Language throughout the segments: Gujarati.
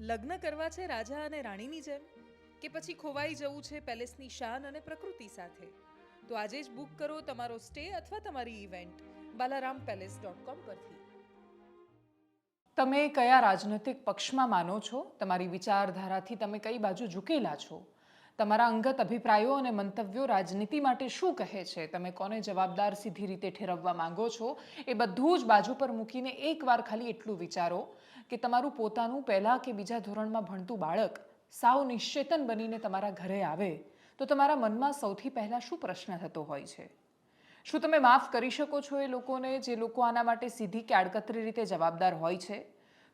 લગ્ન કરવા છે રાજા અને રાણીની જેમ? કે પછી ખોવાઈ જવું છે પેલેસની શાન અને પ્રકૃતિ સાથે? તો આજે જ બુક કરો તમારો સ્ટે અથવા તમારી event Balaram palace dot com પરથી. તમે કયા રાજનૈતિક પક્ષમાં માનો છો? તમારી વિચારધારાથી તમે કઈ બાજુ ઝૂકેલા છો? તમારા અંગત અભિપ્રાયો અને મંતવ્યો રાજનીતિ માટે શું કહે છે? તમે કોને જવાબદાર સીધી રીતે ઠેરવવા માંગો છો? એ બધું જ બાજુ પર મૂકીને એકવાર ખાલી એટલું વિચારો. કે તમારું પોતાનું પહેલાં કે બીજા ધોરણમાં ભણતું બાળક સાવ નિશ્ચેતન બનીને તમારા ઘરે આવે, તો તમારા મનમાં સૌથી પહેલાં શું પ્રશ્ન થતો હોય છે? શું તમે માફ કરી શકો છો એ લોકોને જે લોકો આના માટે સીધી કે આડકતરી રીતે જવાબદાર હોય છે?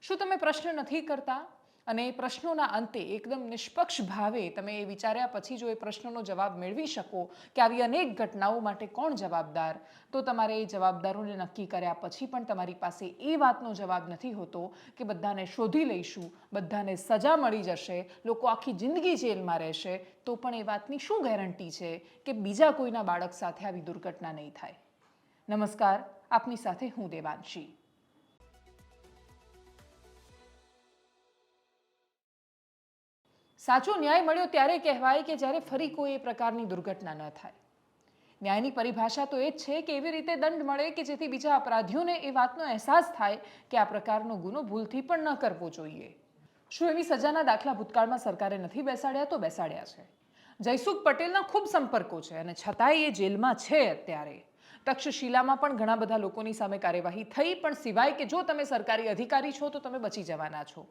શું તમે પ્રશ્ન નથી કરતા? અને એ પ્રશ્નોના અંતે એકદમ નિષ્પક્ષ ભાવે તમે એ વિચાર્યા પછી જો એ પ્રશ્નોનો જવાબ મેળવી શકો કે આવી અનેક ઘટનાઓ માટે કોણ જવાબદાર, તો તમારે એ જવાબદારોને નક્કી કર્યા પછી પણ તમારી પાસે એ વાતનો જવાબ નથી હોતો કે બધાને શોધી લઈશું, બધાને સજા મળી જશે, લોકો આખી જિંદગી જેલમાં રહેશે, તો પણ એ વાતની શું ગેરંટી છે કે બીજા કોઈના બાળક સાથે આવી દુર્ઘટના નહીં થાય? નમસ્કાર, આપની સાથે હું દેવાંશી. સાચો ન્યાય મળ્યો ત્યારે કહેવાય કે જ્યારે ફરી કોઈ એ પ્રકારની દુર્ઘટના ન થાય. ન્યાયની પરિભાષા તો એ જ છે કે એવી રીતે દંડ મળે કે જેથી બીજા અપરાધીઓને એ વાતનો અહેસાસ થાય કે આ પ્રકારનો ગુનો ભૂલથી પણ ન કરવો જોઈએ. શું એવી સજાના દાખલા ભૂતકાળમાં સરકારે નથી બેસાડ્યા? તો બેસાડ્યા છે. જયસુખ પટેલના ખૂબ સંપર્કો છે અને છતાંય એ જેલમાં છે અત્યારે. તક્ષશિલામાં પણ ઘણા બધા લોકોની સામે કાર્યવાહી થઈ, પણ સિવાય કે જો તમે સરકારી અધિકારી છો, તો તમે બચી જવાના છો.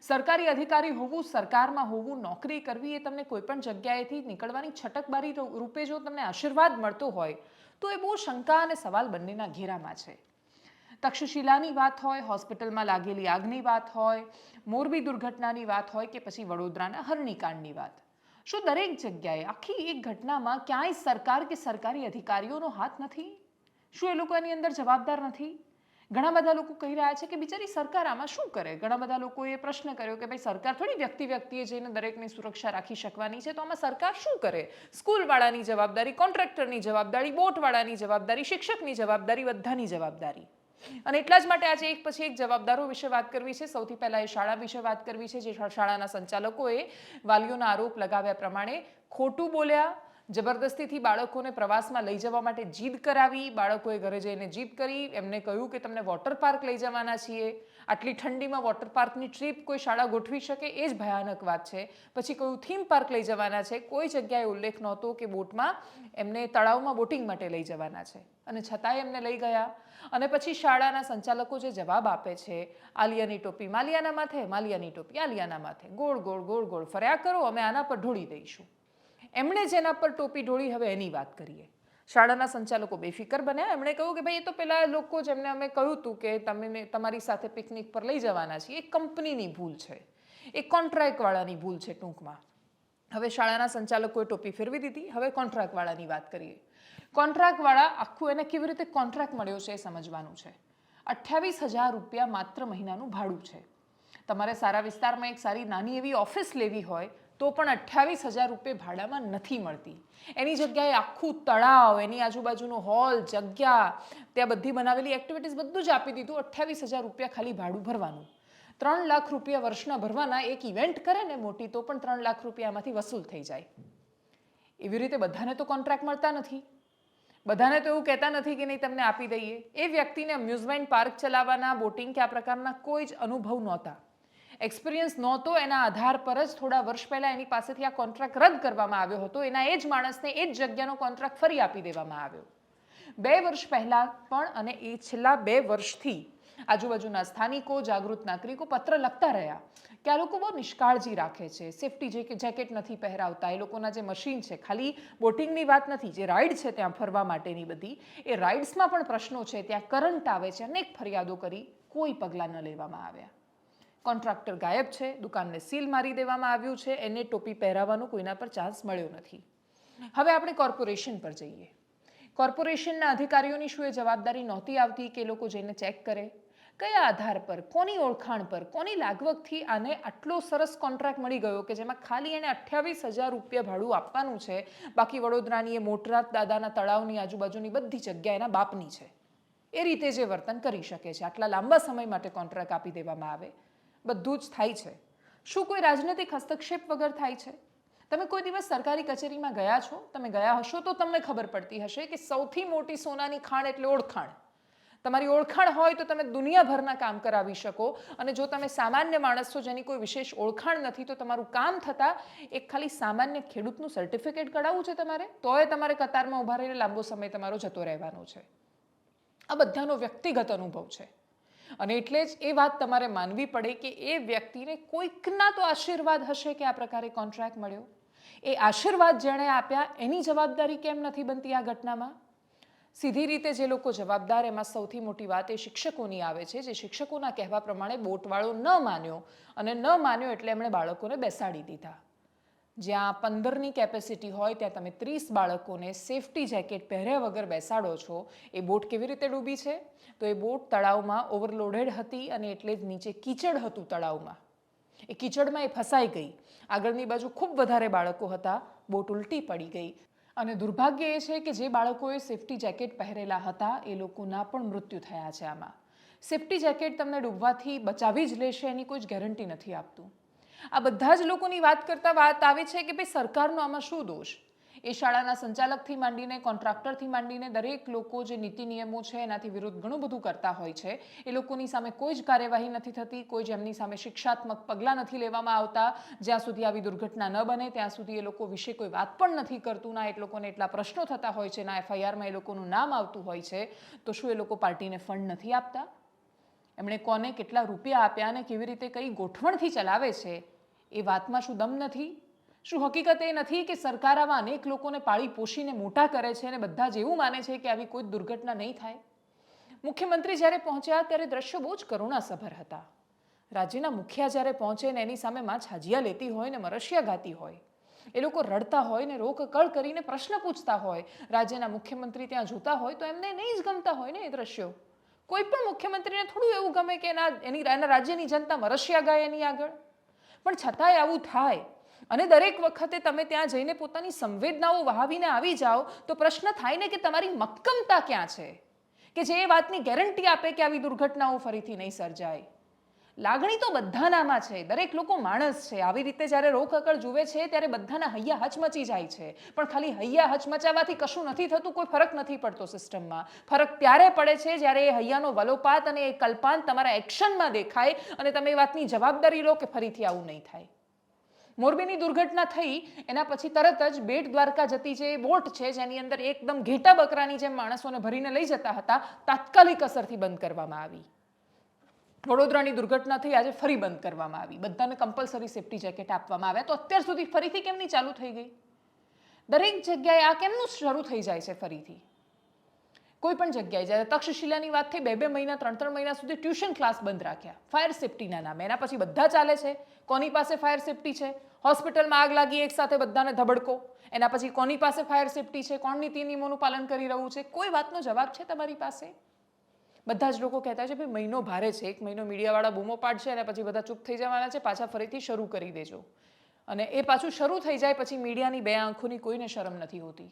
સરકારી અધિકારી હોવું, સરકારમાં હોવું, નોકરી કરવી એ તમને કોઈ પણ જગ્યાએથી નીકળવાની છટકબારી રૂપે જો તમને આશીર્વાદ મળતો હોય, તો એ બહુ શંકા અને સવાલ બંનેના ઘેરામાં છે. તક્ષશિલાની વાત હોય, હોસ્પિટલમાં લાગેલી આગની વાત હોય, મોરબી દુર્ઘટનાની વાત હોય કે પછી વડોદરાના હરણીકાંડની વાત. શું દરેક જગ્યાએ આખી એક ઘટનામાં ક્યાંય સરકાર કે સરકારી અધિકારીઓનો હાથ નથી? શું એ લોકો એની અંદર જવાબદાર નથી? ઘણા બધા લોકો કહી રહ્યા છે કે બિચારી સરકાર આમાં શું કરે? ઘણા બધા લોકોએ પ્રશ્ન કર્યો કે ભાઈ સરકાર થોડી વ્યક્તિ વ્યક્તિએ જઈને દરેકની સુરક્ષા રાખી શકવાની છે, તો આમાં સરકાર શું કરે? સ્કૂલવાળાની જવાબદારી, કોન્ટ્રાક્ટરની જવાબદારી, બોટવાળાની જવાબદારી, શિક્ષકની જવાબદારી, બધાની જવાબદારી. અને એટલા જ માટે આજે એક પછી એક જવાબદારો વિશે વાત કરવી છે. સૌથી પહેલાં એ શાળા વિશે વાત કરવી છે, જે શાળાના સંચાલકોએ વાલીઓના આરોપ લગાવ્યા પ્રમાણે ખોટું બોલ્યા જબરદસ્તીથી બાળકોને પ્રવાસમાં લઈ જવા માટે જીદ કરાવી, બાળકોએ ઘરે જઈને જીદ કરી, એમને કહ્યું કે તમને વોટર પાર્ક લઈ જવાના છીએ. આટલી ઠંડીમાં વોટર પાર્કની ટ્રીપ કોઈ શાળા ગોઠવી શકે એ જ ભયાનક વાત છે. પછી કયું થીમ પાર્ક લઈ જવાના છે? કોઈ જગ્યાએ ઉલ્લેખ નહોતો કે બોટમાં એમને તળાવમાં બોટિંગ માટે લઈ જવાના છે. અને છતાંય એમને લઈ ગયા. અને પછી શાળાના સંચાલકો જે જવાબ આપે છે, આલિયાની ટોપી માલિયાના માથે, માલિયાની ટોપી આલિયાના માથે. ગોળ ગોળ ગોળ ગોળ ફર્યા કરો, અમે આના પર ઢોળી દઈશું. એમણે જેના પર ટોપી ઢોળી, હવે એની વાત કરીએ. શાળાના સંચાલકો બેફિકર બન્યા. એમણે કહ્યું કે ભાઈ, એ તો પેલા લોકો જેમને અમે કહ્યું હતું કે તમે તમારી સાથે પિકનિક પર લઈ જવાના છીએ. એ કંપનીની ભૂલ છે. એ કોન્ટ્રાક્ટવાળાની ભૂલ છે ટૂંકમાં. હવે શાળાના સંચાલકોએ ટોપી ફેરવી દીધી. હવે કોન્ટ્રાક્ટવાળાની વાત કરીએ. કોન્ટ્રાક્ટવાળા આખું એને કેવી રીતે કોન્ટ્રાક્ટ મળ્યો છે એ સમજવાનું છે. અઠ્યાવીસ હજાર રૂપિયા માત્ર મહિનાનું ભાડું છે. તમારે સારા વિસ્તારમાં એક સારી નાની એવી ઓફિસ લેવી હોય તો પણ અઠ્યાવીસ હજાર રૂપિયા ભાડામાં નથી મળતી. એની જગ્યાએ આખું તળાવ, એની આજુબાજુનો હોલ જગ્યા, ત્યાં બધી બનાવેલી એક્ટિવિટીઝ બધું જ આપી દીધું અઠ્યાવીસ હજાર રૂપિયા ખાલી ભાડું ભરવાનું. ત્રણ લાખ રૂપિયા વર્ષના ભરવાના, એક ઇવેન્ટ કરે ને મોટી, તો પણ ત્રણ લાખ રૂપિયા આમાંથી વસૂલ થઈ જાય. એવી રીતે બધાને તો કોન્ટ્રાક્ટ મળતા નથી. બધાને તો એવું કહેતા નથી કે નહીં, તમને આપી દઈએ. એ વ્યક્તિને અમ્યુઝમેન્ટ પાર્ક ચલાવવાના બોટિંગ કે આ પ્રકારના કોઈ જ અનુભવ નહોતા. એક્સપિરિયન્સ નહોતો, એના આધાર પર જ થોડા વર્ષ પહેલાં એની પાસેથી આ કોન્ટ્રાક્ટ રદ કરવામાં આવ્યો હતો. એના એ જ માણસને એ જ જગ્યાનો કોન્ટ્રાક્ટ ફરી આપી દેવામાં આવ્યો. બે વર્ષ પહેલાં પણ અને એ છેલ્લા બે વર્ષથી આજુબાજુના સ્થાનિકો, જાગૃત નાગરિકો પત્ર લખતા રહ્યા કે આ લોકો બહુ નિષ્કાળજી રાખે છે. સેફટી જેકેટ નથી પહેરાવતા, એ લોકોના જે મશીન છે, ખાલી બોટિંગની વાત નથી, જે રાઇડ છે ત્યાં ફરવા માટેની બધી, એ રાઇડ્સમાં પણ પ્રશ્નો છે. ત્યાં કરંટ આવે છે, અનેક ફરિયાદો કરી કોઈ પગલાં ન લેવામાં આવ્યા. કોન્ટ્રાક્ટર ગાયબ છે, દુકાનને સીલ મારી દેવામાં આવ્યું છે, એને ટોપી પહેરાવવાનો કોઈના પર ચાન્સ મળ્યો નથી. હવે આપણે કોર્પોરેશન પર જઈએ. કોર્પોરેશનના અધિકારીઓની શું એ જવાબદારી નહોતી આવતી કે લોકો જઈને ચેક કરે? કયા આધાર પર, કોની ઓળખાણ પર, કોની લાગવગથી આને આટલો સરસ કોન્ટ્રાક્ટ મળી ગયો કે જેમાં ખાલી એને અઠ્યાવીસ હજાર રૂપિયા ભાડું આપવાનું છે, બાકી વડોદરાની એ મોટરાત દાદાના તળાવની આજુબાજુની બધી જગ્યા એના બાપની છે. એ રીતે જે વર્તન કરી શકે છે. આટલા લાંબા સમય માટે કોન્ટ્રાક્ટ આપી દેવામાં આવે. બધું જ થાય છે. શું કોઈ રાજનૈતિક હસ્તક્ષેપ વગર થાય છે? તમે કોઈ દિવસ સરકારી કચેરીમાં ગયા છો? તમે ગયા હશો તો તમને ખબર પડતી હશે કે સૌથી મોટી સોનાની ખાણ એટલે ઓળખાણ. તમારી ઓળખાણ હોય તો તમે દુનિયાભરના કામ કરાવી શકો અને જો તમે સામાન્ય માણસ છો જેની કોઈ વિશેષ ઓળખાણ નથી તો તમારું કામ થતાં એક ખાલી સામાન્ય ખેડૂતનું સર્ટિફિકેટ કઢાવવું છે તમારે? તોય તમારે કતારમાં ઊભા રહીને લાંબો સમય તમારો જતો રહેવાનો છે. આ બધાનો વ્યક્તિગત અનુભવ છે. અને એટલે જ એ વાત તમારે માનવી પડે કે એ વ્યક્તિને કોઈકના તો આશીર્વાદ હશે કે આ પ્રકારે કોન્ટ્રાક્ટ મળ્યો? એ આશીર્વાદ જેણે આપ્યા, એની જવાબદારી કેમ નથી બનતી આ ઘટનામાં? સીધી રીતે જે લોકો જવાબદાર, એમાં સૌથી મોટી વાત એ શિક્ષકોની આવે છે, જે શિક્ષકોના કહેવા પ્રમાણે બોટવાળો ન માન્યો અને ન માન્યો એટલે એમણે બાળકોને બેસાડી દીધા. જ્યાં પંદરની કેપેસિટી હોય ત્યાં તમે ત્રીસ બાળકોને સેફટી જેકેટ પહેર્યા વગર બેસાડો છો, એ બોટ કેવી રીતે ડૂબી છે? તો એ બોટ તળાવમાં ઓવરલોડેડ હતી અને એટલે જ નીચે કીચડ હતું તળાવમાં. એ કીચડમાં એ ફસાઈ ગઈ. આગળની બાજુ ખૂબ વધારે બાળકો હતા, બોટ ઉલટી પડી ગઈ. અને દુર્ભાગ્ય એ છે કે જે બાળકોએ સેફટી જેકેટ પહેરેલા હતા, એ લોકોના પણ મૃત્યુ થયા છે આમાં. સેફટી જેકેટ તમને ડૂબવાથી બચાવી જ લેશે એની કોઈ જ ગેરંટી નથી આપતું. આ બધા જ લોકોની વાત કરતા વાત આવે છે કે ભાઈ સરકારનો આમાં શું દોષ? એ શાળાના સંચાલકથી માંડીને, કોન્ટ્રાક્ટરથી માંડીને દરેક લોકો જે નીતિ નિયમો છે, એનાથી વિરુદ્ધ ઘણું બધું કરતા હોય છે. એ લોકોની સામે કોઈ જ કાર્યવાહી નથી થતી, કોઈ જ એમની સામે શિક્ષાત્મક પગલાં નથી લેવામાં આવતા. જ્યાં સુધી આવી દુર્ઘટના ન બને, ત્યાં સુધી એ લોકો વિશે કોઈ વાત પણ નથી કરતું, ના એ લોકોને એટલા પ્રશ્નો થતા હોય છે, ના એફઆઈઆરમાં એ લોકોનું નામ આવતું હોય છે. તો શું એ લોકો પાર્ટીને ફંડ નથી આપતા? એમણે કોને કેટલા રૂપિયા આપ્યા અને કેવી રીતે કઈ ગોઠવણથી ચલાવે છે, એ વાતમાં શું દમ નથી? શું હકીકત એ નથી કે સરકાર આવા અનેક લોકોને પાળી પોષીને મોટા કરે છે અને બધા જ એવું માને છે કે આવી કોઈ દુર્ઘટના નહીં થાય? મુખ્યમંત્રી જ્યારે પહોંચ્યા ત્યારે દ્રશ્યો બહુ જ કરુણાસભર હતા. રાજ્યના મુખિયા જ્યારે પહોંચે ને એની સામે માં છાજિયા લેતી હોય ને મરશિયા ગાતી હોય, એ લોકો રડતા હોય ને રોક કળ કરીને પ્રશ્ન પૂછતા હોય, રાજ્યના મુખ્યમંત્રી ત્યાં જોતા હોય તો એમને નહીં જ ગમતા હોય ને એ દ્રશ્યો. કોઈ પણ મુખ્યમંત્રીને થોડું એવું ગમે કે એના એની એના રાજ્યની જનતા મરશિયા ગાય એની આગળ. પણ છતાંય આવું થાય. અને દરેક વખતે તમે ત્યાં જઈને પોતાની સંવેદનાઓ વહાવીને આવી જાઓ, તો પ્રશ્ન થાય ને કે તમારી મક્કમતા ક્યાં છે? કે જે એ વાતની ગેરંટી આપે કે આવી દુર્ઘટનાઓ ફરીથી નહીં સર્જાય. લાગણી તો બધાનામાં છે. દરેક લોકો માણસ છે. આવી રીતે જ્યારે રોકકળ જુએ છે, ત્યારે બધાના હૈયા હચમચી જાય છે. પણ ખાલી હૈયા હચમચાવાથી કશું નથી થતું, કોઈ ફરક નથી પડતો સિસ્ટમમાં. ફરક ત્યારે પડે છે જ્યારે એ હૈયાનો વલોપાત અને એ કલ્પાંત તમારા એક્શનમાં દેખાય અને તમે એ વાતની જવાબદારી લો કે ફરીથી આવું નહીં થાય. મોરબીની દુર્ઘટના થઈ, એના પછી તરત જ બેટ દ્વારકા જતી જે બોટ છે, જેની અંદર એકદમ ઘેટા બકરાની જેમ માણસોને ભરીને લઈ જતા હતા, તાત્કાલિક અસરથી બંધ કરવામાં આવી. વડોદરાની દુર્ઘટના થઈ, આજે ફરી બંધ કરવામાં આવી. બધાને કમ્પલસરી સેફટી જેકેટ આપવામાં આવ્યા. તો અત્યાર સુધી ફરીથી કેમની ચાલુ થઈ ગઈ? દરેક જગ્યાએ આ કેમનું શરૂ થઈ જાય છે ફરીથી? કોઈ પણ જગ્યાએ જ્યારે તક્ષશિલાની વાત થઈ, બે બે મહિના, ત્રણ ત્રણ મહિના સુધી ટ્યુશન ક્લાસ બંધ રાખ્યા. ફાયર સેફટીના નામે. એના પછી બધા ચાલે છે. કોની પાસે ફાયર સેફટી છે? હોસ્પિટલમાં આગ લાગી, એક સાથે બધાને ધબડકો. એના પછી કોની પાસે ફાયર સેફટી છે? કોણ નીતિ નિયમોનું પાલન કરી રહ્યું છે? કોઈ વાતનો જવાબ છે તમારી પાસે? બધા જ લોકો કહેતા છે, ભાઈ, મહિનો ભારે છે. એક મહિનો મીડિયાવાળા બૂમો પાડશે અને પછી બધા ચૂપ થઈ જવાના છે. પાછા ફરીથી શરૂ કરી દેજો. અને એ પાછું શરૂ થઈ જાય પછી મીડિયાની બે આંખોની કોઈને શરમ નથી હોતી.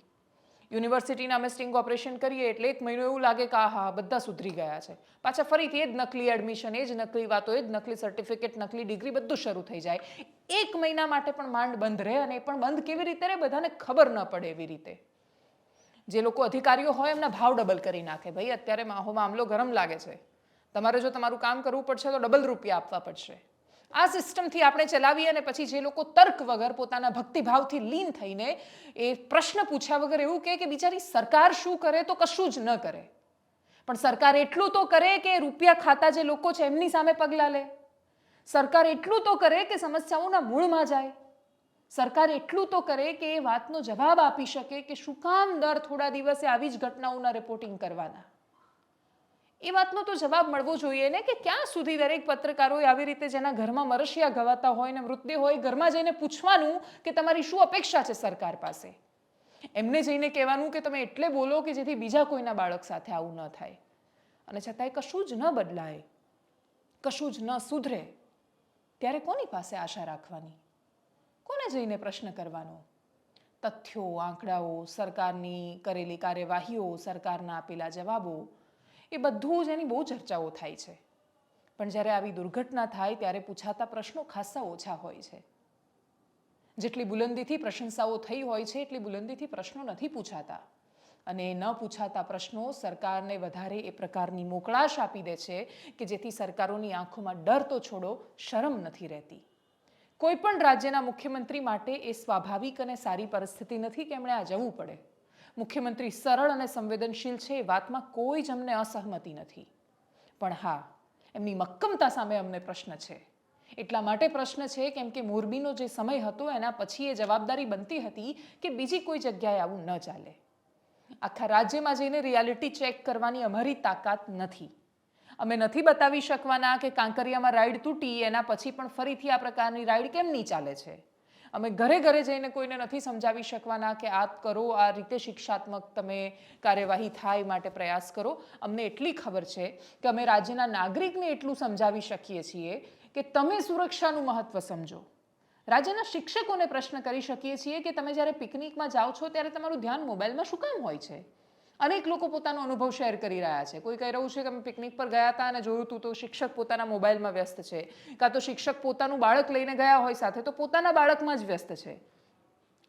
યુનિવર્સિટીના અમે સ્ટિંગ ઓપરેશન કરીએ એટલે એક મહિનો એવું લાગે કે આ હા બધા સુધરી ગયા છે. પાછા ફરીથી એ જ નકલી એડમિશન, એ જ નકલી વાતો, એ જ નકલી સર્ટિફિકેટ નકલી ડિગ્રી બધું શરૂ થઈ જાય. એક મહિના માટે પણ માંડ બંધ રહે અને એ પણ બંધ કેવી રીતે રહે? બધાને ખબર ન પડે એવી રીતે. જે લોકો અધિકારીઓ હોય એમના ભાવ ડબલ કરી નાખે. ભાઈ, અત્યારે માહો મામલો ગરમ લાગે છે. તમારે જો તમારું કામ કરવું પડશે તો ડબલ રૂપિયા આપવા પડશે. આ સિસ્ટમથી આપણે ચલાવીએ અને પછી જે લોકો તર્ક વગર પોતાના ભક્તિભાવથી લીન થઈને એ પ્રશ્ન પૂછ્યા વગર એવું કહે કે બિચારી સરકાર શું કરે તો કશું જ ન કરે. પણ સરકાર એટલું તો કરે કે રૂપિયા ખાતા જે લોકો છે એમની સામે પગલાં લે. સરકાર એટલું તો કરે કે સમસ્યાઓના મૂળમાં જાય. સરકાર એટલું તો કરે કે એ વાતનો જવાબ આપી શકે કે શું કામ દર થોડા દિવસે આવી જ ઘટનાઓના રિપોર્ટિંગ કરવાના. એ વાતનો તો જવાબ મળવો જોઈએ ને કે ક્યાં સુધી દરેક પત્રકારોએ આવી રીતે જેના ઘરમાં મરશિયા ગવાતા હોય ને મૃતદેહ હોય, ઘરમાં જઈને પૂછવાનું કે તમારી શું અપેક્ષા છે સરકાર પાસે? એમને જઈને કહેવાનું કે તમે એટલે બોલો કે જેથી બીજા કોઈના બાળક સાથે આવું ન થાય. અને છતાંય કશું જ ન બદલાય. કશું જ ન સુધરે. ત્યારે કોની પાસે આશા રાખવાની? કોને જઈને પ્રશ્ન કરવાનો? તથ્યો, આંકડાઓ, સરકારની કરેલી કાર્યવાહીઓ, સરકારના આપેલા જવાબો, એ બધું જ એની બહુ ચર્ચાઓ થાય છે. પણ જ્યારે આવી દુર્ઘટના થાય ત્યારે પૂછાતા પ્રશ્નો ખાસ્સા ઓછા હોય છે. જેટલી બુલંદીથી પ્રશંસાઓ થઈ હોય છે, એટલી બુલંદીથી પ્રશ્નો નથી પૂછાતા. અને ન પૂછાતા પ્રશ્નો સરકારને વધારે એ પ્રકારની મોકળાશ આપી દે છે કે જેથી સરકારોની આંખોમાં ડર તો છોડો, શરમ નથી રહેતી. કોઈ પણ રાજ્યના મુખ્યમંત્રી માટે એ સ્વાભાવિક અને સારી પરિસ્થિતિ નથી કે એમણે આ જવું પડે. મુખ્યમંત્રી સરળ અને સંવેદનશીલ છે એ વાતમાં કોઈ જ અમને અસહમતિ નથી. પણ હા, એમની મક્કમતા સામે અમને પ્રશ્ન છે. એટલા માટે પ્રશ્ન છે કેમ કે મોરબીનો જે સમય હતો એના પછી એ જવાબદારી બનતી હતી કે બીજી કોઈ જગ્યાએ આવું ન ચાલે. આખા રાજ્યમાં જઈને રિયાલિટી ચેક કરવાની અમારી તાકાત નથી. અમે નથી બતાવી શકવાના કે કાંકરિયામાં રાઈડ તૂટી, એના પછી પણ ફરીથી આ પ્રકારની રાઈડ કેમ નહીં ચાલે છે? અમે ઘરે ઘરે જઈને કોઈને નથી સમજાવી શકવાના કે આ કરો, આ રીતે શિક્ષાત્મક તમે કાર્યવાહી થાય માટે પ્રયાસ કરો. અમને એટલી ખબર છે કે અમે રાજ્યના નાગરિકને એટલું સમજાવી શકીએ છીએ કે તમે સુરક્ષાનું મહત્વ સમજો. રાજ્યના શિક્ષકોને પ્રશ્ન કરી શકીએ છીએ કે તમે જ્યારે પિકનિકમાં જાઓ છો, ત્યારે તમારું ધ્યાન મોબાઈલમાં શું કામ હોય છે? અનેક લોકો પોતાનો અનુભવ શેર કરી રહ્યા છે. કોઈ કહી રહ્યું છે કે અમે પિકનિક પર ગયા હતા અને જોયું હતું તો શિક્ષક પોતાના મોબાઈલમાં વ્યસ્ત છે. કાં તો શિક્ષક પોતાનું બાળક લઈને ગયા હોય સાથે, તો પોતાના બાળકમાં જ વ્યસ્ત છે.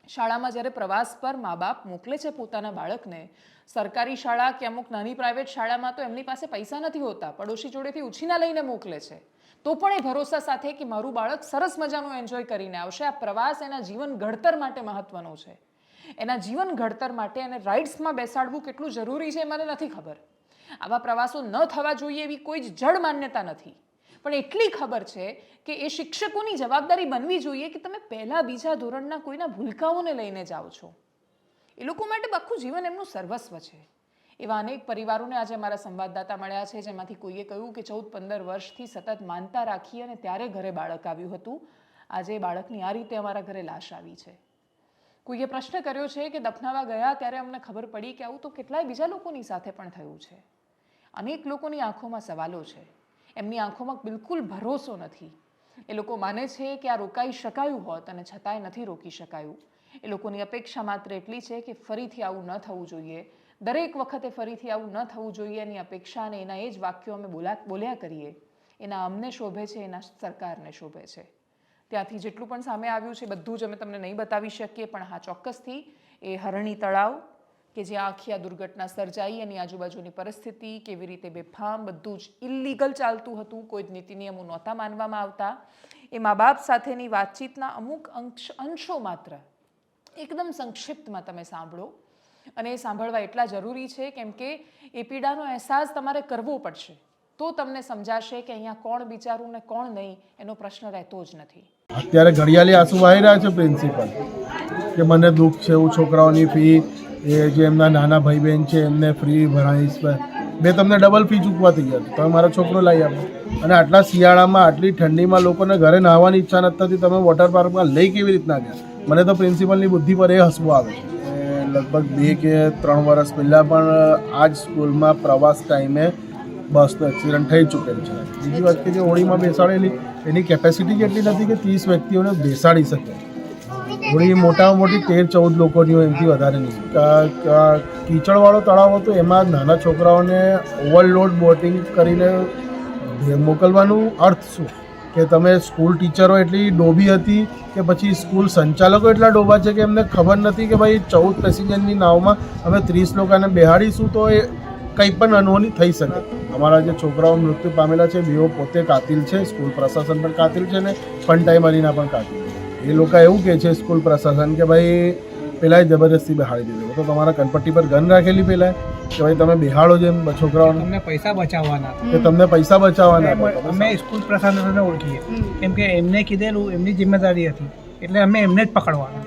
શાળામાં જ્યારે પ્રવાસ પર મા બાપ મોકલે છે પોતાના બાળકને, સરકારી શાળા કે અમુક નાની પ્રાઇવેટ શાળામાં તો એમની પાસે પૈસા નથી હોતા, પડોશી જોડેથી ઉછીના લઈને મોકલે છે. તો પણ એ ભરોસા સાથે કે મારું બાળક સરસ મજાનું એન્જોય કરીને આવશે. આ પ્રવાસ એના જીવન ઘડતર માટે મહત્વનો છે. એના જીવન ઘડતર માટે એને રાઇડ્સમાં બેસાડવું કેટલું જરૂરી છે મને નથી ખબર. આવા પ્રવાસો ન થવા જોઈએ એવી કોઈ જ જડ માન્યતા નથી. પણ એટલી ખબર છે કે એ શિક્ષકોની જવાબદારી બનવી જોઈએ કે તમે પહેલાં બીજા ધોરણના કોઈના ભૂલકાઓને લઈને જાઓ છો. એ લોકો માટે આખું જીવન એમનું સર્વસ્વ છે. એવા અનેક પરિવારોને આજે અમારા સંવાદદાતા મળ્યા છે જેમાંથી કોઈએ કહ્યું કે ચૌદ પંદર વર્ષથી સતત માનતા રાખી અને ત્યારે ઘરે બાળક આવ્યું હતું. આજે એ બાળકની આ રીતે અમારા ઘરે લાશ આવી છે. કોઈએ પ્રશ્ન કર્યો છે કે દફનાવા ગયા ત્યારે અમને ખબર પડી કે આવું તો કેટલાય બીજા લોકોની સાથે પણ થયું છે. અનેક લોકોની આંખોમાં સવાલો છે. એમની આંખોમાં બિલકુલ ભરોસો નથી. એ લોકો માને છે કે આ રોકાઈ શકાયું હોત અને છતાંય નથી રોકી શકાયું. એ લોકોની અપેક્ષા માત્ર એટલી છે કે ફરીથી આવું ન થવું જોઈએ. દરેક વખતે ફરીથી આવું ન થવું જોઈએ એની અપેક્ષા અને એના એ જ વાક્યો અમે બોલા બોલ્યા કરીએ. એના અમને શોભે છે, એના સરકારને શોભે છે. ત્યાંથી જેટલું પણ સામે આવ્યું છે, બધું જ અમે તમને નહીં બતાવી શકીએ, પણ હા, ચોક્કસથી એ હરણી તળાવ કે જ્યાં આખી આ દુર્ઘટના સર્જાઈ એની આજુબાજુની પરિસ્થિતિ, કેવી રીતે બેફામ, બધું જ ઇલીગલ ચાલતું હતું, કોઈ જ નીતિ નિયમો નહોતા માનવામાં આવતા. એ મા બાપ સાથેની વાતચીતના અમુક અંશ, અંશો માત્ર એકદમ સંક્ષિપ્તમાં તમે સાંભળો. અને એ સાંભળવા એટલા જરૂરી છે, કેમ કે એ પીડાનો અહેસાસ તમારે કરવો પડશે. તો તમને સમજાશે કે અહીંયા કોણ બિચારું ને કોણ નહીં એનો પ્રશ્ન રહેતો જ નથી. અત્યારે ઘડિયાળી આંસુ વાહી રહ્યા છે પ્રિન્સિપલ કે મને દુઃખ છે હું છોકરાઓની ફી એ જે એમના નાના ભાઈ બહેન છે એમને ફ્રી ભણાવીશ મેં તમને ડબલ ફી ચૂકવા થઈ ગયા તમે મારો છોકરો લઈ આપો. અને આટલા શિયાળામાં આટલી ઠંડીમાં લોકોને ઘરે નાહવાની ઈચ્છા નથી થતી તમે વોટર પાર્કમાં લઈ કેવી રીતના ગયા? મને તો પ્રિન્સિપલની બુદ્ધિ પર એ હસવું આવે છે. લગભગ બે કે ત્રણ વર્ષ પહેલાં પણ આ જ સ્કૂલમાં પ્રવાસ ટાઈમે બસનો એક્સિડન્ટ થઈ ચૂકેલ છે. બીજી વાત કે જે હોળીમાં બેસાડેલી, એની કેપેસિટી જેટલી નથી કે ત્રીસ વ્યક્તિઓને બેસાડી શકે. હોળી મોટામાં મોટી તેર ચૌદ લોકોની હોય એમથી વધારે નહીં. કીચડવાળો તળાવ હતો, એમાં નાના છોકરાઓને ઓવરલોડ બોટિંગ કરીને મોકલવાનું અર્થ શું? કે તમે સ્કૂલ ટીચરો એટલી ડોબી હતી કે પછી સ્કૂલ સંચાલકો એટલા ડોબા છે કે એમને ખબર નથી કે ભાઈ ચૌદ પેસેન્જરની નાવમાં અમે ત્રીસ લોકોને બેહાડીશું તો એ કંઈ પણ અનહોની થઈ શકે. અમારા જે છોકરાઓ મૃત્યુ પામેલા છે બેઓ પોતે કાતિલ છે સ્કૂલ પ્રશાસન પણ કાતિલ છે ને ફંટાઈમ અલીના પણ કાતિલ છે. એ લોકો એવું કહે છે સ્કૂલ પ્રશાસન કે ભાઈ પહેલાં જબરદસ્તી બેહાડી દીધો. તો તમારા કનપટ્ટી પર ગન રાખેલી પહેલાં કે ભાઈ તમે બેહાડો જેમ છોકરાઓને? તમને પૈસા બચાવવાના. કે તમને પૈસા બચાવવાના અમે સ્કૂલ પ્રશાસનને ઓળખીએ. કેમ કે એમને કીધેલું એમની જિમ્મેદારી હતી. એટલે અમે એમને જ પકડવાના.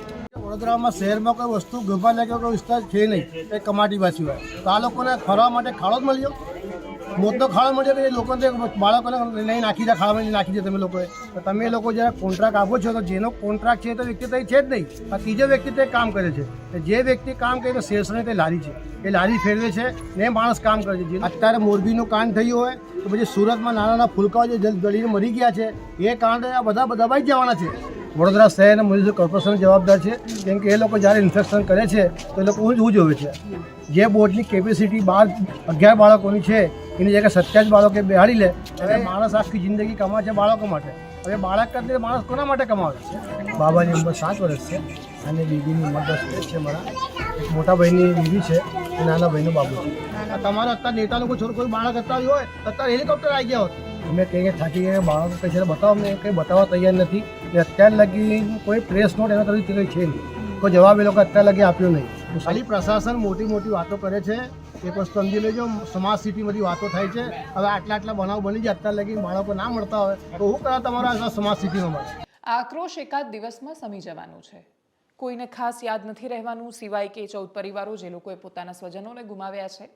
વડોદરામાં શહેરમાં કોઈ વસ્તુ ગભા લાગ્યો, કોઈ વિસ્તાર છે નહીં, એ કમાટીવાસી હોય. તો આ લોકોને ફરવા માટે ખાડો જ મળ્યો. મોટો ખાડો મળ્યો તો એ લોકોને બાળકોને લઈ નાખી દે લઈ નાખી દે તમે લોકોએ. તો તમે લોકો જ્યારે કોન્ટ્રાક્ટ આપો છો, તો જેનો કોન્ટ્રાક્ટ છે તો વ્યક્તિ તો છે જ નહીં. આ ત્રીજો વ્યક્તિ તે કામ કરે છે. જે વ્યક્તિ કામ કરે તો શેષને તે લારી છે. એ લારી ફેરવે છે ને માણસ કામ કરે છે. અત્યારે મોરબીનું કાંડ થયું હોય, તો પછી સુરતમાં નાના નાના ફૂલકાઓ જે જલ- જલીને મરી ગયા છે, એ કાંડ બધા દબાઈ ભાઈ જવાના છે. વડોદરા શહેર અને મ્યુનિસિપલ કોર્પોરેશન જવાબદાર છે. કેમ કે એ લોકો જ્યારે ઇન્ફેક્શન કરે છે, તો એ લોકો હું જ જોવે છે. જે બોર્ડની કેપેસિટી બાર, અગિયાર બાળકોની છે, એની જગ્યાએ સત્યાવીસ બાળકો બેહાડી લે અને માણસ આખી જિંદગી કમાવે છે બાળકો માટે. હવે બાળક કરતી માણસ કોના માટે કમાવે છે? બાબાની ઉંમર સાત વર્ષ છે અને દીદીની ઉંમર દસ વર્ષ છે મારા. મોટા ભાઈની દીદી છે નાના ભાઈનો બાબુ છે. તમારો અત્યારે નેતા લોકો છોડ, કોઈ બાળક અત્યારે હોય અત્યારે હેલિકોપ્ટર આવી ગયા હોત. અમે કહીએ થાકી ગયા બાળકો કહે છે બતાવો અમને કંઈ બતાવવા તૈયાર નથી. ને અત્યાર લગી કોઈ પ્રેસ નોટ એના તરફથી કંઈ છે નહીં. કોઈ જવાબ એ લોકો અત્યાર લગી આપ્યો નહીં. ખાલી પ્રશાસન મોટી મોટી વાતો કરે છે. એક વસ્તુ સમજી લેજો સ્માર્ટ સિટીમાંથી બધી વાતો થાય છે. હવે આટલા આટલા બનાવ બની જાય અત્યાર લગી બાળકો ના મળતા હોય તો હું કરા તમારા સ્માર્ટ સિટીમાં મળે આક્રોશ એકાદ દિવસમાં સમી જવાનું છે. કોઈને ખાસ યાદ નથી રહેવાનું, સિવાય કે ચૌદ પરિવારો જે લોકોએ પોતાના સ્વજનોને ગુમાવ્યા છે.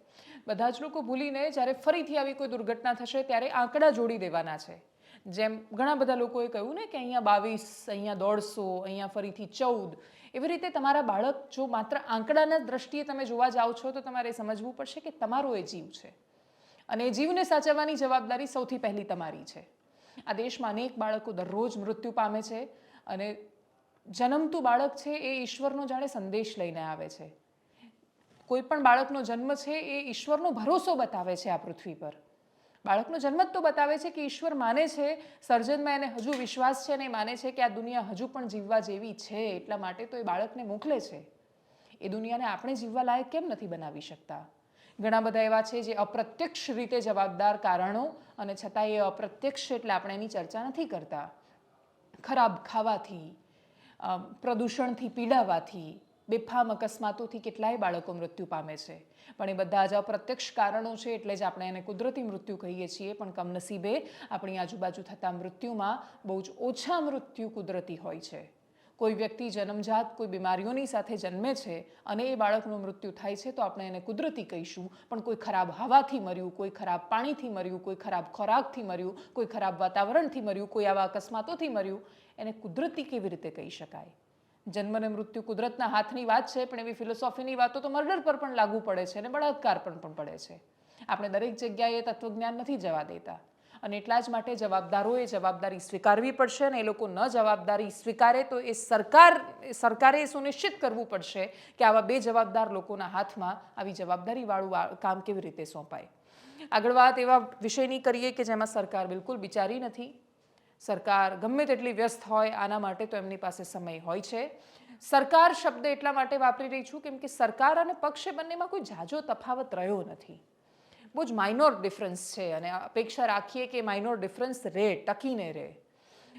બધા જ લોકો ભૂલીને જ્યારે ફરીથી આવી કોઈ દુર્ઘટના થશે, ત્યારે આંકડા જોડી દેવાના છે. જેમ ઘણા બધા લોકોએ કહ્યું ને કે અહીંયા બાવીસ, અહીંયા દોઢસો, અહીંયા ફરીથી ચૌદ. એવી રીતે તમારા બાળક જો માત્ર આંકડાના દ્રષ્ટિએ તમે જોવા જાઓ છો, તો તમારે સમજવું પડશે કે તમારો એ જીવ છે. અને જીવને સાચવવાની જવાબદારી સૌથી પહેલી તમારી છે. આ દેશમાં અનેક બાળકો દરરોજ મૃત્યુ પામે છે અને જન્મતું બાળક છે એ ઈશ્વરનો જાણે સંદેશ લઈને આવે છે. કોઈ પણ બાળકનો જન્મ છે એ ઈશ્વરનો ભરોસો બતાવે છે આ પૃથ્વી પર. બાળકનો જન્મ જ તો બતાવે છે કે ઈશ્વર માને છે, સર્જનમાં એને હજુ વિશ્વાસ છે અને માને છે કે આ દુનિયા હજુ પણ જીવવા જેવી છે, એટલા માટે તો એ બાળકને મોકલે છે. એ દુનિયાને આપણે જીવવા લાયક કેમ નથી બનાવી શકતા? ઘણા બધા એવા છે જે અપ્રત્યક્ષ રીતે જવાબદાર કારણો અને છતાં એ અપ્રત્યક્ષ એટલે આપણે એની ચર્ચા નથી કરતા. ખરાબ ખાવાથી પ્રદૂષણથી પીડાવાથી, બેફામ અકસ્માતોથી કેટલાય બાળકો મૃત્યુ પામે છે. પણ એ બધા જ અપ્રત્યક્ષ કારણો છે એટલે જ આપણે એને કુદરતી મૃત્યુ કહીએ છીએ. પણ કમનસીબે આપણી આજુબાજુ થતા મૃત્યુમાં બહુ જ ઓછા મૃત્યુ કુદરતી હોય છે. કોઈ વ્યક્તિ જન્મજાત, કોઈ બીમારીઓની સાથે જન્મે છે અને એ બાળકનું મૃત્યુ થાય છે તો આપણે એને કુદરતી કહીશું. પણ કોઈ ખરાબ હવાથી મર્યું, કોઈ ખરાબ પાણીથી મર્યું, કોઈ ખરાબ ખોરાકથી મર્યું, કોઈ ખરાબ વાતાવરણથી મર્યું, કોઈ આવા અકસ્માતોથી મર્યું એને કુદરતી કેવી રીતે કહી શકાય? જન્મ અને મૃત્યુ કુદરતના હાથની વાત છે, પણ એવી ફિલોસોફીની વાતો તો મર્ડર પર પણ લાગુ પડે છે અને બળાત્કાર પર પણ પડે છે. આપણે દરેક જગ્યાએ તત્વજ્ઞાન નથી જવા દેતા. અને એટલા જ માટે જવાબદારોએ જવાબદારી સ્વીકારવી પડશે અને એ લોકો ન જવાબદારી સ્વીકારે તો એ સરકાર, સરકારે એ સુનિશ્ચિત કરવું પડશે કે આવા બે જવાબદાર લોકોના હાથમાં આવી જવાબદારીવાળું કામ કેવી રીતે સોંપાય. આગળ વાત એવા વિષયની કરીએ કે જેમાં સરકાર બિલકુલ વિચારી નથી. સરકાર ગમે તેટલી વ્યસ્ત હોય, આના માટે તો એમની પાસે સમય હોય છે. સરકાર શબ્દ એટલા માટે વાપરી રહી છું કેમ કે સરકાર અને પક્ષ બંનેમાં કોઈ ઝાઝો તફાવત રહ્યો નથી. બહુ જ માઇનોર ડિફરન્સ છે અને અપેક્ષા રાખીએ કે માઇનોર ડિફરન્સ રહે, ટકીને રહે.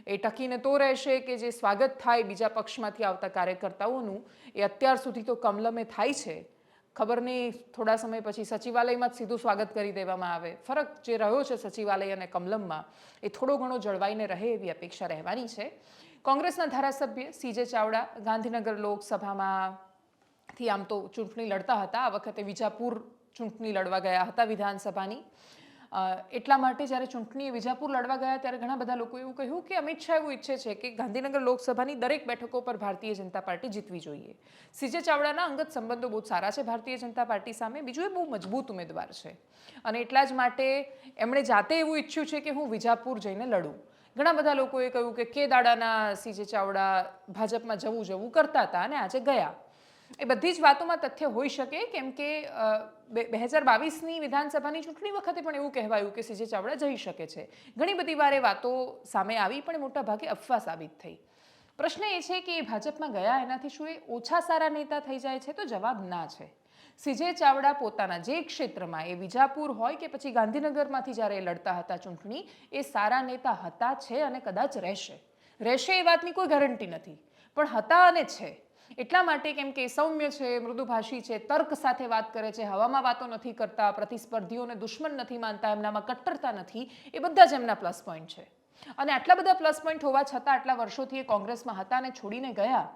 એ ટકીને તો રહેશે કે જે સ્વાગત થાય બીજા પક્ષમાંથી આવતા કાર્યકર્તાઓનું, એ અત્યાર સુધી તો કમલમે થાય છે. ખબર નહીં થોડા સમય પછી સચિવાલયમાં જ સીધું સ્વાગત કરી દેવામાં આવે. ફરક જે રહ્યો છે સચિવાલય અને કમલમમાં, એ થોડો ઘણો જળવાઈને રહે એવી અપેક્ષા રહેવાની છે. કોંગ્રેસના ધારાસભ્ય સીજે ચાવડા ગાંધીનગર લોકસભામાં થી આમ તો ચૂંટણી લડતા હતા. આ વખતે વિજાપુર ચૂંટણી લડવા ગયા હતા વિધાનસભાની. એટલા માટે જ્યારે ચૂંટણી વિજાપુર લડવા ગયા ત્યારે ઘણા બધા લોકો એવું કહ્યું કે અમિત શાહ એવું ઈચ્છે છે કે ગાંધીનગર લોકસભાની દરેક બેઠકો પર ભારતીય જનતા પાર્ટી જીતવી જોઈએ. સીજે ચાવડાના અંગત સંબંધો બહુ સારા છે ભારતીય જનતા પાર્ટી સામે, બીજું એ બહુ મજબૂત ઉમેદવાર છે. અને એટલા જ માટે એમણે જાતે એવું ઈચ્છ્યું છે કે હું વિજાપુર જઈને લડું. ઘણા બધા લોકોએ કહ્યું કે કે દાડાના સીજે ચાવડા ભાજપમાં જવું જવું કરતા હતા અને આજે ગયા. એ બધી જ વાતોમાં તથ્ય હોઈ શકે, કેમ કે બે હજાર બાવીસની વિધાનસભાની ચૂંટણી વખતે પણ એવું કહેવાયું કે સીજે ચાવડા જઈ શકે છે. ઘણી બધી વાર એ વાતો સામે આવી, પણ મોટા ભાગે અફવા સાબિત થઈ. પ્રશ્ન એ છે કે એ ભાજપમાં ગયા એનાથી શું એ ઓછા સારા નેતા થઈ જાય છે? તો જવાબ ના છે. સીજે ચાવડા પોતાના જે ક્ષેત્રમાં, એ વિજાપુર હોય કે પછી ગાંધીનગરમાંથી જ્યારે એ લડતા હતા ચૂંટણી, એ સારા નેતા હતા છે અને કદાચ રહેશે. રહેશે એ વાતની કોઈ ગેરંટી નથી. પણ હતા અને છે. એટલા માટે કેમ કે સૌમ્ય છે, મૃદુભાષી છે, તર્ક સાથે વાત કરે છે, હવામાં વાતો નથી કરતા, પ્રતિસ્પર્ધીઓને દુશ્મન નથી માનતા, એમનામાં કટ્ટરતા નથી, એ બધા જ એમના પ્લસ પોઈન્ટ છે. અને આટલા બધા પ્લસ પોઈન્ટ હોવા છતાં આટલા વર્ષોથી એ કોંગ્રેસમાં હતા અને છોડીને ગયા,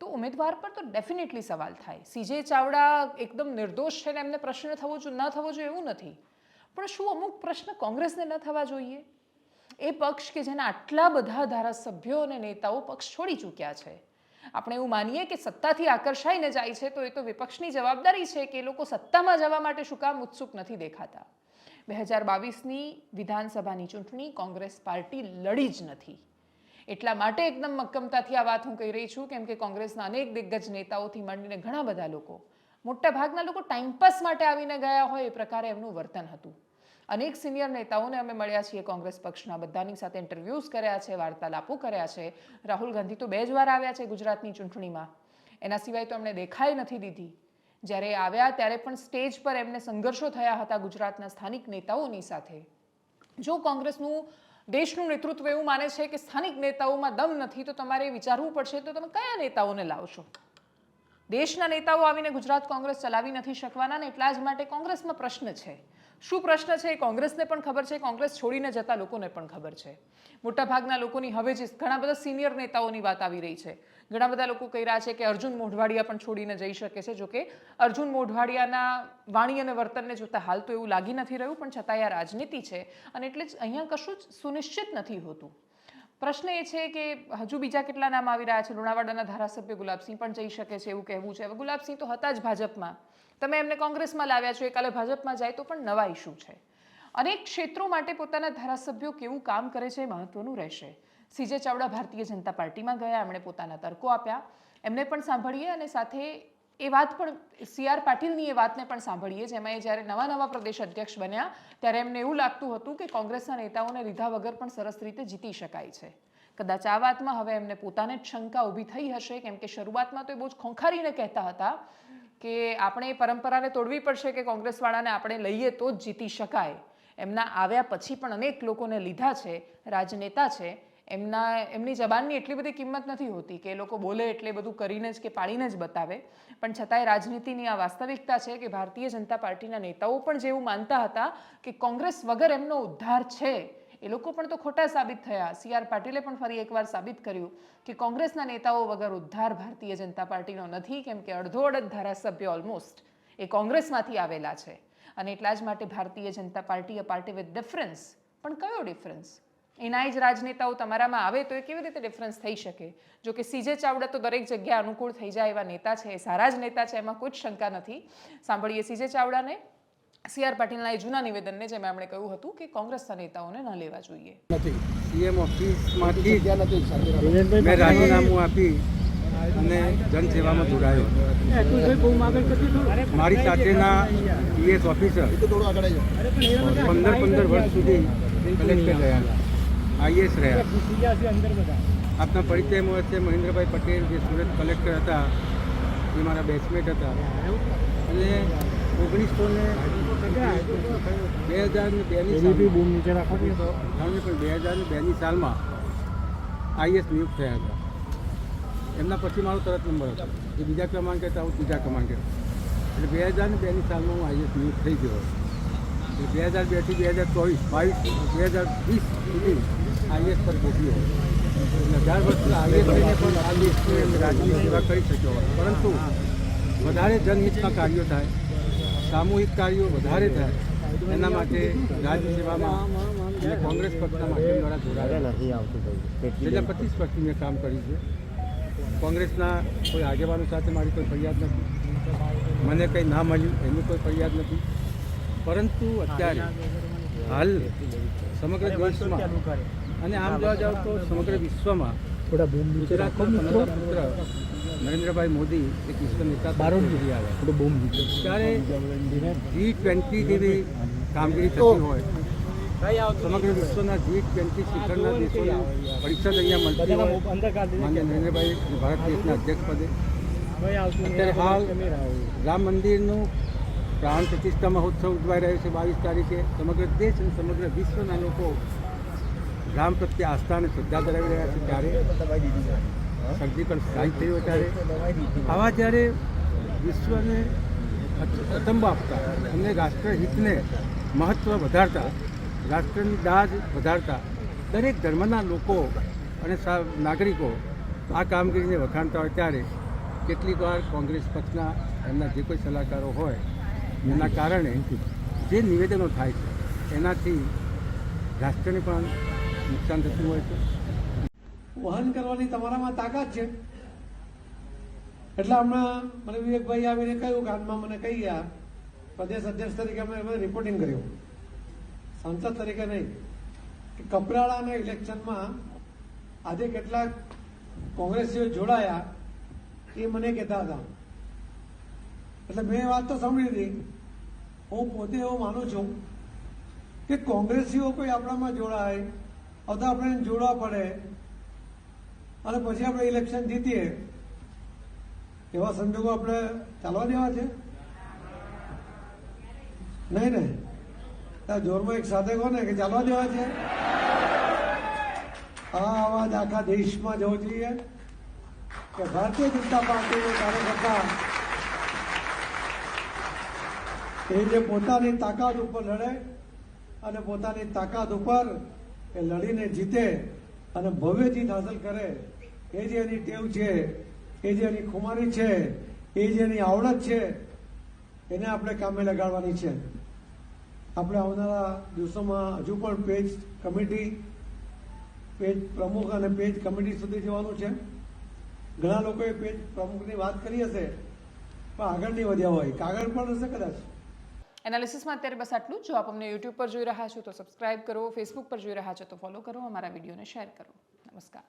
તો ઉમેદવાર પર તો ડેફિનેટલી સવાલ થાય. સીજે ચાવડા એકદમ નિર્દોષ છે ને એમને પ્રશ્ન થવો જો, ન થવો જોઈએ એવું નથી. પણ શું અમુક પ્રશ્ન કોંગ્રેસને ન થવા જોઈએ? એ પક્ષ કે જેના આટલા બધા ધારાસભ્યો અને નેતાઓ પક્ષ છોડી ચૂક્યા છે. આપણે એવું માનીએ કે સત્તાથી આકર્ષાઈને જાય છે, તો એ તો વિપક્ષની જવાબદારી છે કે એ લોકો સત્તામાં જવા માટે શું કામ ઉત્સુક નથી દેખાતા. બે હજાર બાવીસની વિધાનસભાની ચૂંટણી કોંગ્રેસ પાર્ટી લડી જ નથી. એટલા માટે એકદમ મક્કમતાથી આ વાત હું કહી રહી છું, કેમ કે કોંગ્રેસના અનેક દિગ્ગજ નેતાઓથી માંડીને ઘણા બધા લોકો. મોટા ભાગના લોકો ટાઈમપાસ માટે આવીને ગયા હોય, એ પ્રકારે એમનું વર્તન હતું. અનેક સિનિયર નેતાઓને અમે મળ્યા છીએ કોંગ્રેસ પક્ષના બધાની સાથે ઇન્ટરવ્યૂઝ કર્યા છે, વાર્તાલાપો કર્યા છે. રાહુલ ગાંધી તો બે જ વાર આવ્યા છે ગુજરાતની ચૂંટણીમાં. એના સિવાય તો એમણે દેખાઈ નથી દીધી. જ્યારે આવ્યા ત્યારે પણ સ્ટેજ પર એમને સંઘર્ષો થયા હતા ગુજરાતના સ્થાનિક નેતાઓની સાથે. જો કોંગ્રેસનું દેશનું નેતૃત્વ એવું માને છે કે સ્થાનિક નેતાઓમાં દમ નથી, તો તમારે વિચારવું પડશે, તો તમે કયા નેતાઓને લાવશો? દેશના નેતાઓ આવીને ગુજરાત કોંગ્રેસ ચલાવી નથી શકવાના ને એટલા જ માટે કોંગ્રેસમાં પ્રશ્ન છે. શું પ્રશ્ન છે એ કોંગ્રેસને પણ ખબર છે. કોંગ્રેસ છોડીને જતા લોકોને પણ ખબર છે. મોટાભાગના લોકોની હવે જે ઘણા બધા સિનિયર નેતાઓની વાત આવી રહી છે. ઘણા બધા લોકો કહી રહ્યા છે કે અર્જુન મોઢવાડિયા પણ છોડીને જઈ શકે છે. જોકે અર્જુન મોઢવાડિયાના વાણી અને વર્તનને જોતા હાલ તો એવું લાગી નથી રહ્યું, પણ છતાં આ રાજનીતિ છે અને એટલે જ અહીંયા કશું જ સુનિશ્ચિત નથી હોતું. પ્રશ્ન એ છે કે હજુ બીજા કેટલા નામ આવી રહ્યા છે? લુણાવાડાના ધારાસભ્ય ગુલાબસિંહ પણ જઈ શકે છે એવું કહેવું છે. હવે ગુલાબસિંહ તો હતા જ ભાજપમાં. તમે એમને કોંગ્રેસમાં લાવ્યા છો, એ કાલે ભાજપમાં જાય, તો પણ નવા ઇસ્યુ છે. અનેક ક્ષેત્રો માટે પોતાના ધારાસભ્યો કેવું કામ કરે છે એ મહત્વનું રહેશે. સીજે ચાવડા ભારતીય જનતા પાર્ટીમાં ગયા, એમણે પોતાના તર્કો આપ્યા. એમને પણ સાંભળીએ અને સાથે એ વાત પણ, સી આર પાટીલની એ વાતને પણ સાંભળીએ, જેમાં એ જ્યારે નવા નવા પ્રદેશ અધ્યક્ષ બન્યા, ત્યારે એમને એવું લાગતું હતું કે કોંગ્રેસના નેતાઓને લીધા વગર પણ સરસ રીતે જીતી શકાય છે. કદાચ આ વાતમાં હવે એમને પોતાને જ શંકા ઊભી થઈ હશે, કેમ કે શરૂઆતમાં તો એ બહુ જ ખોંખારીને કહેતા હતા કે આપણે એ પરંપરાને તોડવી પડશે કે કોંગ્રેસવાળાને આપણે લઈએ તો જ જીતી શકાય. એમના આવ્યા પછી પણ અનેક લોકોને લીધા છે, રાજનેતા છે. એમના, એમની જબાનની એટલી બધી કિંમત નથી હોતી કે એ લોકો બોલે એટલે બધું કરીને જ કે પાડીને જ બતાવે. પણ છતાંય રાજનીતિની આ વાસ્તવિકતા છે કે ભારતીય જનતા પાર્ટીના નેતાઓ પણ જેવું માનતા હતા કે કોંગ્રેસ વગર એમનો ઉદ્ધાર છે. એ લોકો પણ તો ખોટા સાબિત થયા. સી આર પાટીલે પણ ફરી એકવાર સાબિત કર્યું કે કોંગ્રેસના નેતાઓ વગર ઉદ્ધાર ભારતીય જનતા પાર્ટીનો નથી, કેમ કે અડધો અડધ ધારાસભ્ય ઓલમોસ્ટ એ કોંગ્રેસમાંથી આવેલા છે. અને એટલા જ માટે Bharatiya Janata Party a party with difference પણ કયો ડિફરન્સ એના જ રાજનેતાઓ તમારામાં આવે તો એ કેવી રીતે ડિફરન્સ થઈ શકે? જો કે સીજે ચાવડા તો દરેક જગ્યાએ અનુકૂળ થઈ જાય એવા નેતા છે, એ સારા જ નેતા છે, એમાં કોઈ જ શંકા નથી. સાંભળીએ સીજે ચાવડાને. સી આર પાટીલના એ જૂના નિવેદનને જેમાં એમણે કહ્યું હતું કે કોંગ્રેસના નેતાઓને ન લેવા જોઈએ. સીએમ ઓફિસમાંથી મેં રાજીનામું આપી અને જનસેવામાં જોડાયો. મારી સાથેના પીએસ ઓફિસર પંદર પંદર વર્ષ સુધી કલેક્ટર રહ્યા આઈએસ રહ્યા. આપના પરિચયમાં છે મહેન્દ્રભાઈ પટેલ જે સુરત કલેક્ટર હતા એ મારા બેચમેટ હતા. અને ઓગણીસો ને બે હજાર ને બેની સાલમાં જાણો પણ બે હજાર ને બેની સાલમાં આઈએસ નિયુક્ત થયા હતા. એમના પછી મારો તરત નંબર હતો. એ બીજા ક્રમાંકે હતા, હું ત્રીજા ક્રમાંકે એટલે બે હજાર ને બેની સાલમાં હું આઈએસ નિયુક્ત થઈ ગયો એટલે બે હજાર બેથી બે હજાર ચોવીસ, બાવીસ, બે હજાર વીસ સુધી આઈએસ પર પહોંચ્યો એટલે અઢાર વર્ષ આઈએસ થઈને પણ આઈએસ રાજ્યની સેવા કરી શક્યો. પરંતુ વધારે જનહિતના કાર્યો થાય સામૂહિક કાર્યો વધારે થાય એના માટે રાજ્ય સેવામાં અને કોંગ્રેસ પક્ષના માધ્યમ દ્વારા જોડાયેલા છેલ્લા પચીસ વર્ષથી મેં કામ કર્યું છે. કોંગ્રેસના કોઈ આગેવાનો સાથે મારી કોઈ ફરિયાદ નથી. મને કંઈ ના મળ્યું એની કોઈ ફરિયાદ નથી. પરંતુ અત્યારે હાલ સમગ્ર દેશમાં અને આમ જોવા જાવ તો સમગ્ર વિશ્વમાં ગુજરાતના પંદર પુત્ર નરેન્દ્રભાઈ મોદી એક વિશ્વ નેતા તરીકે આવ્યા. ત્યારે જી ટ્વેન્ટી જેવી કામગીરી થતી હોય. સમગ્ર વિશ્વના જી ટ્વેન્ટી શિખરના દેશોની પરિષદ અહીંયા મળતી હોય. માન્ય નરેન્દ્રભાઈ ભારત દેશના અધ્યક્ષ પદે. અત્યારે હાલ રામ મંદિરનું પ્રાણ પ્રતિષ્ઠા મહોત્સવ ઉજવાઈ રહ્યો છે બાવીસ તારીખે. સમગ્ર દેશ અને સમગ્ર વિશ્વના લોકો રામ પ્રત્યે આસ્થા અને શ્રદ્ધા ધરાવી રહ્યા છે ત્યારે. સર્જિકલ સ્ટ્રાઇક થયો ત્યારે આવા જ્યારે વિશ્વને પ્રથમ આપતા અને રાષ્ટ્રહિતને મહત્ત્વ વધારતા, રાષ્ટ્રની દાજ વધારતા, દરેક ધર્મના લોકો અને નાગરિકો આ કામગીરીને વખાણતા હોય ત્યારે કેટલીક વાર કોંગ્રેસ પક્ષના એમના જે કોઈ સલાહકારો હોય, એના કારણે જે નિવેદનો થાય છે, એનાથી રાષ્ટ્રને પણ નુકસાન થતું હોય છે. વહન કરવાની તમારામાં તાકાત છે. એટલે હમણાં મને વિવેકભાઈ આવીને કહ્યું કે હાલમાં મને કહી ગયા. પ્રદેશ અધ્યક્ષ તરીકે અમે રિપોર્ટિંગ કર્યું. સાંસદ તરીકે નહીં. કે કપરાળાના ઇલેક્શનમાં આજે કેટલાક કોંગ્રેસીઓ જોડાયા એ મને કહેતા હતા. એટલે મેં વાત તો સાંભળી હતી. હું પોતે એવું માનું છું કે કોંગ્રેસીઓ કોઈ આપણામાં જોડાય, અથવા આપણે જોડવા પડે અને પછી આપણે ઇલેક્શન જીતીએ. એવા સંજોગો આપણે ચાલવા દેવા છે? નહીં ને? જોરમાં એક સાથે કહો ને કે ચાલવા દેવા છે? આ અવાજ આખા દેશમાં જવો જોઈએ. કે ભારતીય જનતા પાર્ટીનો કાર્યકર્તા એ જે પોતાની તાકાત ઉપર લડે અને પોતાની તાકાત ઉપર એ લડીને જીતે અને ભવ્ય જીત હાંસલ કરે એ જે એની ટેવ છે, એ જે એની ખુમારી છે, એ જે એની આવડત છે, એને આપણે કામે લગાડવાની છે. આપણે આવનારા દિવસોમાં હજુ પણ પેજ કમિટી, પેજ પ્રમુખ અને પેજ કમિટી સુધી જવાનું છે. ઘણા લોકોએ પેજ પ્રમુખની વાત કરી હશે, પણ આગળ નહીં વધ્યા હોય. કાગળ પણ હશે કદાચ. એનાલિસિસમાં અત્યારે બસ આટલું જ. આપ અમને યુટ્યુબ પર જોઈ રહ્યા છો તો સબસ્ક્રાઇબ કરો, ફેસબુક પર જોઈ રહ્યા છો તો ફોલો કરો, અમારા વિડીયોને શેર કરો. નમસ્કાર.